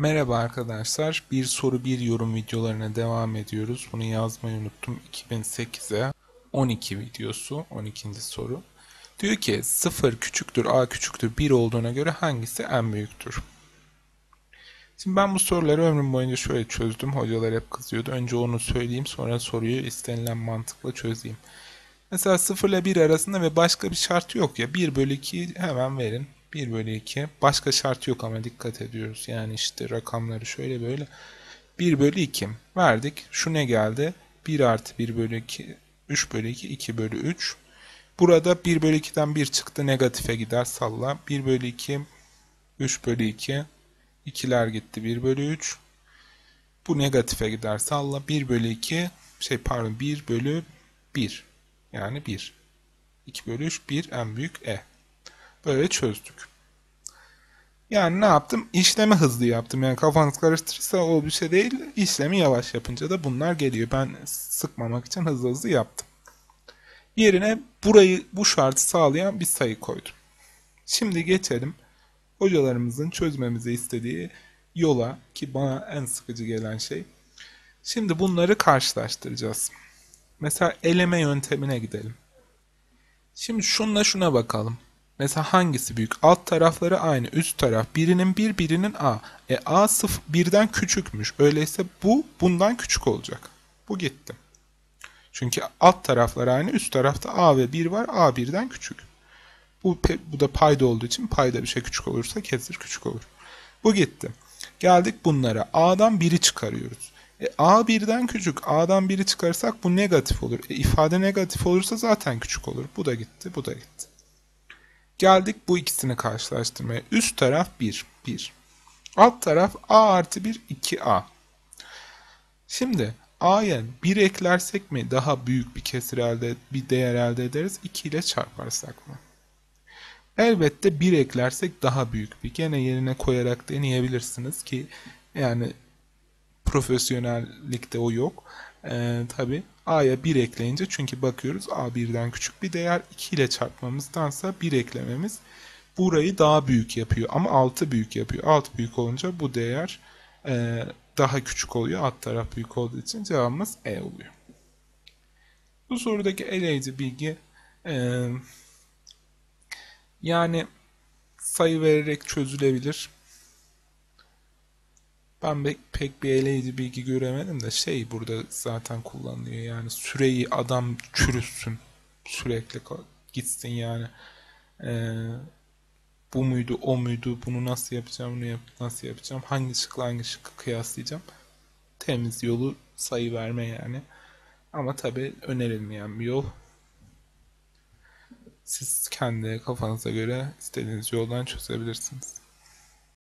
Merhaba arkadaşlar. Bir soru bir yorum videolarına devam ediyoruz. Bunu yazmayı unuttum. 2008'e 12 videosu. 12. soru. Diyor ki 0 küçüktür a küçüktür 1 olduğuna göre hangisi en büyüktür? Şimdi ben bu soruları ömrüm boyunca şöyle çözdüm. Hocalar hep kızıyordu. Önce onu söyleyeyim sonra soruyu istenilen mantıkla çözeyim. Mesela 0 ile 1 arasında ve başka bir şart yok ya. 1 bölü 2 hemen verin. 1 bölü 2. Başka şart yok ama dikkat ediyoruz. Yani işte rakamları şöyle böyle. 1 bölü 2 verdik. Şu ne geldi? 1 artı 1 bölü 2. 3 bölü 2. 2 bölü 3. Burada 1 bölü 2'den 1 çıktı. Negatife gider salla. 1 bölü 2. 3 bölü 2. 2'ler gitti. 1 bölü 3. Bu negatife gider salla. 1 bölü 2. Şey pardon 1 bölü 1. Yani 1. 2 bölü 3 1 en büyük e. Böyle çözdük. Yani ne yaptım? İşlemi hızlı yaptım. Yani kafanız karıştırırsa o bir şey değil. İşlemi yavaş yapınca da bunlar geliyor. Ben sıkmamak için hızlı hızlı yaptım. Yerine burayı bu şartı sağlayan bir sayı koydum. Şimdi geçelim hocalarımızın çözmemizi istediği yola ki bana en sıkıcı gelen şey. Şimdi bunları karşılaştıracağız. Mesela eleme yöntemine gidelim. Şimdi şunla şuna bakalım. Mesela hangisi büyük? Alt tarafları aynı. Üst taraf birinin bir birinin A. E A sıfır, birden küçükmüş. Öyleyse bu bundan küçük olacak. Bu gitti. Çünkü alt taraflar aynı. Üst tarafta A ve 1 var. A birden küçük. Bu, bu da payda olduğu için payda bir şey küçük olursa kesir küçük olur. Bu gitti. Geldik bunlara. A'dan 1'i çıkarıyoruz. E, A birden küçük. A'dan 1'i çıkarırsak bu negatif olur. E, ifade negatif olursa zaten küçük olur. Bu da gitti. Bu da gitti. Geldik bu ikisini karşılaştırmaya. Üst taraf 1, 1. Alt taraf a artı 1, 2a. Şimdi a'ya 1 eklersek mi daha büyük bir kesir elde, bir değer elde ederiz? 2 ile çarparsak mı? Elbette 1 eklersek daha büyük bir. Gene yerine koyarak deneyebilirsiniz ki yani profesyonellikte o yok. Ee, Tabi a'ya 1 ekleyince çünkü bakıyoruz a birden küçük bir değer 2 ile çarpmamızdansa 1 eklememiz burayı daha büyük yapıyor ama 6 büyük yapıyor. Alt büyük olunca bu değer e, daha küçük oluyor. Alt taraf büyük olduğu için cevabımız E oluyor. Bu sorudaki eleyici bilgi e, yani sayı vererek çözülebilir. Ben pek, bir eleyici bilgi göremedim de şey burada zaten kullanılıyor yani süreyi adam çürüsün sürekli gitsin yani. Ee, bu muydu o muydu bunu nasıl yapacağım bunu yap nasıl yapacağım hangi şıkla hangi şıkkı kıyaslayacağım? Temiz yolu sayı verme yani. Ama tabi önerilmeyen bir yol. Siz kendi kafanıza göre istediğiniz yoldan çözebilirsiniz.